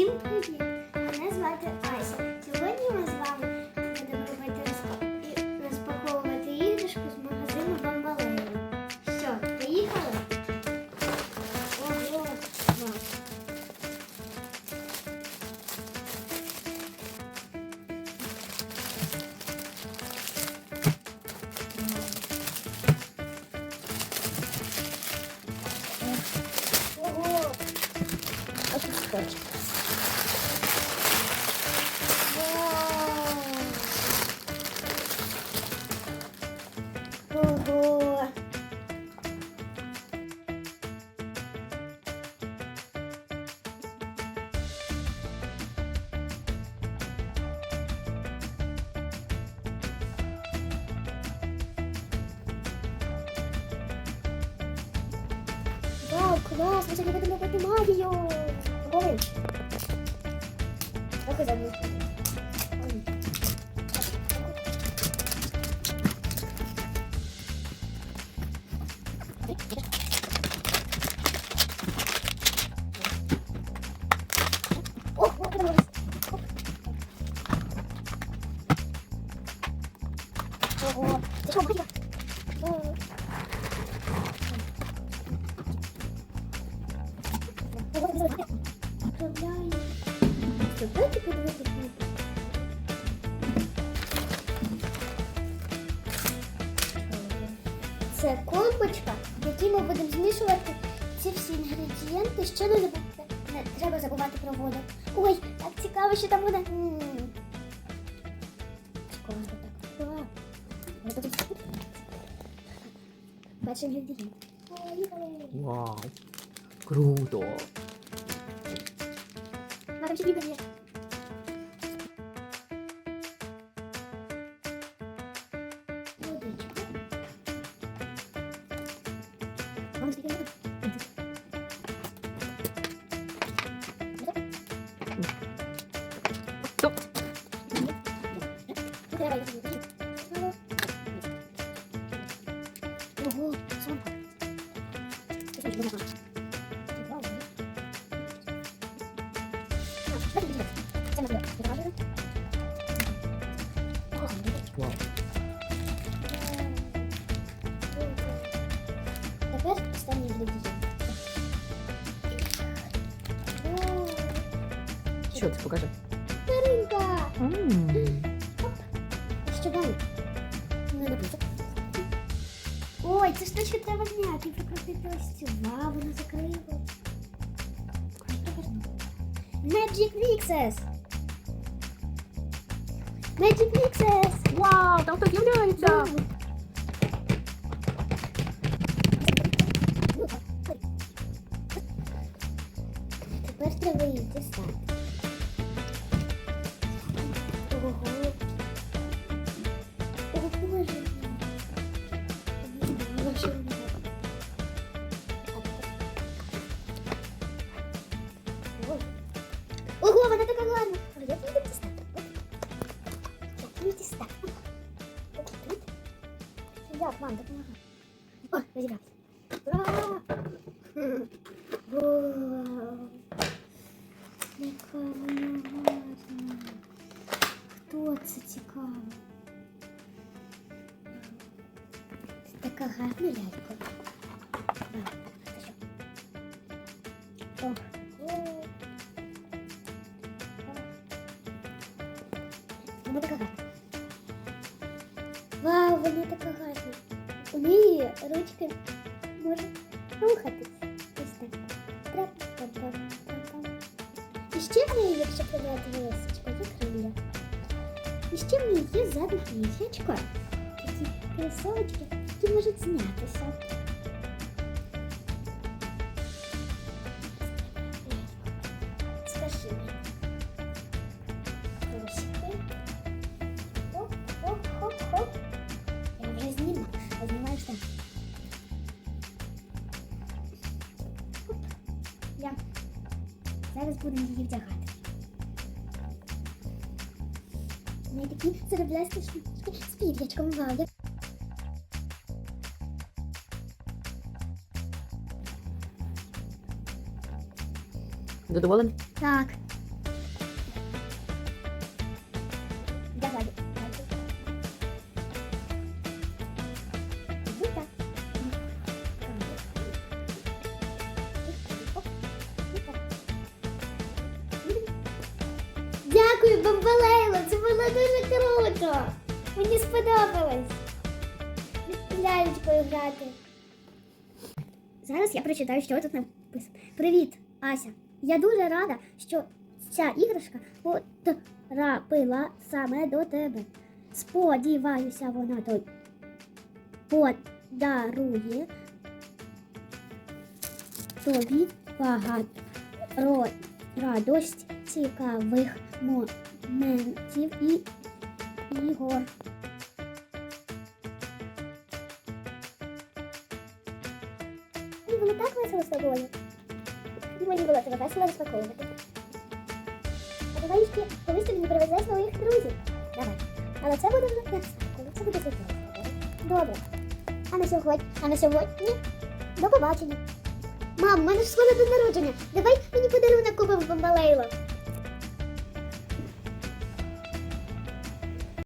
Всім привіт! Мене звати Ася. Сьогодні ми з вами будемо робити розпак... розпаковувати іграшку з магазину Бамбалею. Що, поїхали? Ого! Ого! А тут скотч. Ого! Вау, клас! Ми сьогодні будемо робити магію! Готовий? Трохи забув. О, подивитися. Це колбочка, в якій ми будемо змішувати ці всі інгредієнти. Ще не забудьте. Не треба забувати про воду. Ой, так цікаво, що там буде. М. Так. Вау. Ось тут все. Перший інгредієнт. Поїхали. Вау. Круто. Надо ще бігати. Водичка. Wow. Інгредієнт. О, Що це покажи? Ринка! М. А що далі? Не написано. Ой, це штучка треба зняти і прикрутити ось цю. Вау, вона закрила. Magic Mixes! Magic Mixes! Вау, там хтось з'являється. треба її дістати. Ого. О, Боже. Ну, що вона? Ой. Ого, вона така гарна. А як її дістати? Як її дістати? Ось тут? Як, мам, допомагай. О, розібрався. Яка вона гарна. Хто це цікаво? Це така гарна лялька. Ох. Вона така гарна. Вау, вона така гарна. У неї ручки можуть рухатись. Ще в неї, якщо прибрати волосечко, є крилля. І ще в неї є задніх крилечко. Такі кросовочки, які можуть знятися. Зараз будемо її вдягати. У неї такі зароблясті штучки з пір'ячком. Вау, Задоволений? Так, Дякую, Бомбалейло, це було дуже круто. Мені сподобалось. Лялечкою грати. Зараз я прочитаю, що тут написано. Привіт, Ася. Я дуже рада, що ця іграшка потрапила саме до тебе. Сподіваюся, вона той подарує тобі багато радость, цікавих моментів і ігор. Мені було так весело з тобою. І мені було тебе весело розпаковувати. А давай колись мені привезеш своїх друзів. Давай. Але це буде вже не коли це буде сюрприз. Добре. А на сьогодні? А на сьогодні? До побачення. Мам, у мене ж скоро день народження. Давай мені подарунок купимо бомбалейло.